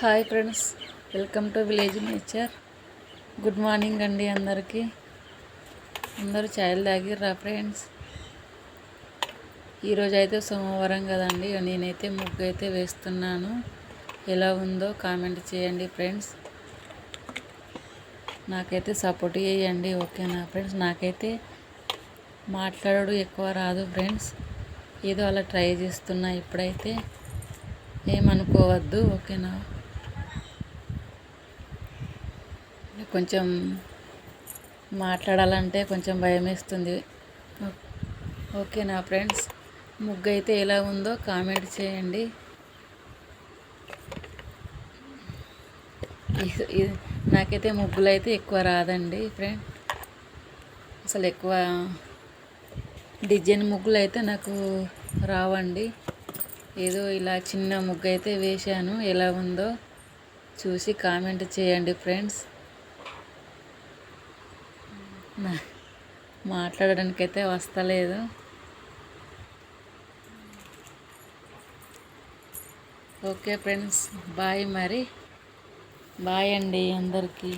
Hi friends welcome to village nature. Good morning అండి అందరికీ. అందరూ ఛాయలు తాగిర్రా ఫ్రెండ్స్? ఈరోజు అయితే సోమవారం కదండి నేనైతే ముగ్గు అయితే వేస్తున్నాను. ఎలా ఉందో కామెంట్ చేయండి ఫ్రెండ్స్. నాకైతే సపోర్ట్ చేయండి ఓకేనా ఫ్రెండ్స్? నాకైతే మాట్లాడడం ఎక్కువ రాదు ఫ్రెండ్స్. ఏదో అలా ట్రై చేస్తున్నా ఇప్పుడైతే. ఏమనుకోవద్దు ఓకేనా? కొంచెం మాట్లాడాలంటే కొంచెం భయం వేస్తుంది ఓకేనా ఫ్రెండ్స్ ముగ్గు అయితే ఎలా ఉందో కామెంట్ చేయండి. నాకైతే ముగ్గులు అయితే ఎక్కువ రాదండి ఫ్రెండ్. అసలు ఎక్కువ డిజైన్ ముగ్గులు అయితే నాకు రావండి. ఏదో ఇలా చిన్న ముగ్గు అయితే వేశాను. ఎలా ఉందో చూసి కామెంట్ చేయండి ఫ్రెండ్స్. మాట్లాడడానికి అయితే వస్తలేదు. ఓకే ఫ్రెండ్స్ బాయ్ మరి. బాయ్ అండి అందరికీ.